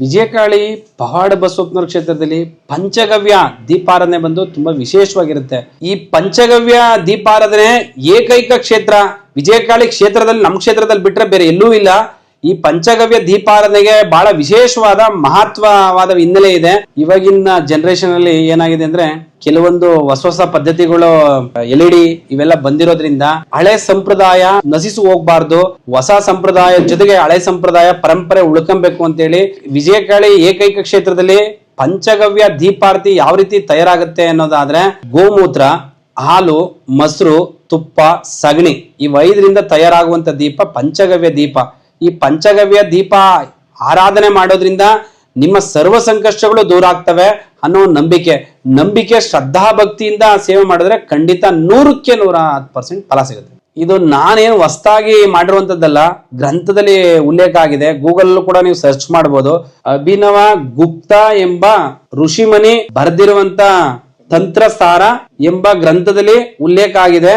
ವಿಜಯಕಾಳಿ ಪಹಾಡ ಬಸವಪ್ಪನವರ ಕ್ಷೇತ್ರದಲ್ಲಿ ಪಂಚಗವ್ಯ ದೀಪಾರಾಧನೆ ಬಂದು ತುಂಬಾ ವಿಶೇಷವಾಗಿರುತ್ತೆ. ಈ ಪಂಚಗವ್ಯ ದೀಪಾರಾಧನೆ ಏಕೈಕ ಕ್ಷೇತ್ರ ವಿಜಯಕಾಳಿ ಕ್ಷೇತ್ರದಲ್ಲಿ, ನಮ್ಮ ಕ್ಷೇತ್ರದಲ್ಲಿ ಬಿಟ್ರೆ ಬೇರೆ ಎಲ್ಲೂ ಇಲ್ಲ. ಈ ಪಂಚಗವ್ಯ ದೀಪಾರಾಧನೆಗೆ ಬಹಳ ವಿಶೇಷವಾದ ಮಹತ್ವವಾದ ಹಿನ್ನೆಲೆ ಇದೆ. ಇವಾಗಿನ ಜನರೇಷನ್ ಅಲ್ಲಿ ಏನಾಗಿದೆ ಅಂದ್ರೆ ಕೆಲವೊಂದು ಹೊಸ ಹೊಸ ಪದ್ಧತಿಗಳು, ಎಲ್ ಡಿ ಇವೆಲ್ಲ ಬಂದಿರೋದ್ರಿಂದ ಹಳೆ ಸಂಪ್ರದಾಯ ನಸಿಸು ಹೋಗ್ಬಾರ್ದು. ಹೊಸ ಸಂಪ್ರದಾಯ ಜೊತೆಗೆ ಹಳೆ ಸಂಪ್ರದಾಯ ಪರಂಪರೆ ಉಳ್ಕೊಬೇಕು ಅಂತೇಳಿ ವಿಜಯಕಾಳಿ ಏಕೈಕ ಕ್ಷೇತ್ರದಲ್ಲಿ ಪಂಚಗವ್ಯ ದೀಪಾರತಿ ಯಾವ ರೀತಿ ತಯಾರಾಗುತ್ತೆ ಅನ್ನೋದಾದ್ರೆ ಗೋಮೂತ್ರ, ಹಾಲು, ಮೊಸರು, ತುಪ್ಪ, ಸಗಣಿ ಈ ಐದರಿಂದ ತಯಾರಾಗುವಂತ ದೀಪ ಪಂಚಗವ್ಯ ದೀಪ. ಈ ಪಂಚಗವ್ಯ ದೀಪ ಆರಾಧನೆ ಮಾಡೋದ್ರಿಂದ ನಿಮ್ಮ ಸರ್ವ ಸಂಕಷ್ಟಗಳು ದೂರ ಆಗ್ತವೆ ಅನ್ನೋ ನಂಬಿಕೆ. ನಂಬಿಕೆ, ಶ್ರದ್ಧಾ ಭಕ್ತಿಯಿಂದ ಸೇವೆ ಮಾಡಿದ್ರೆ ಖಂಡಿತ ನೂರಕ್ಕೆ ನೂರ ಹತ್ತು ಪರ್ಸೆಂಟ್ ಫಲ ಸಿಗುತ್ತೆ. ಇದು ನಾನೇನು ಹೊಸ್ತಾಗಿ ಮಾಡಿರುವಂತದ್ದಲ್ಲ, ಗ್ರಂಥದಲ್ಲಿ ಉಲ್ಲೇಖ ಆಗಿದೆ. ಗೂಗಲ್ ಕೂಡ ನೀವು ಸರ್ಚ್ ಮಾಡಬಹುದು ಅಭಿನವ ಗುಪ್ತ ಎಂಬ ಋಷಿಮನಿ ಬರೆದಿರುವಂತ ತಂತ್ರಸಾರ ಎಂಬ ಗ್ರಂಥದಲ್ಲಿ ಉಲ್ಲೇಖ ಆಗಿದೆ.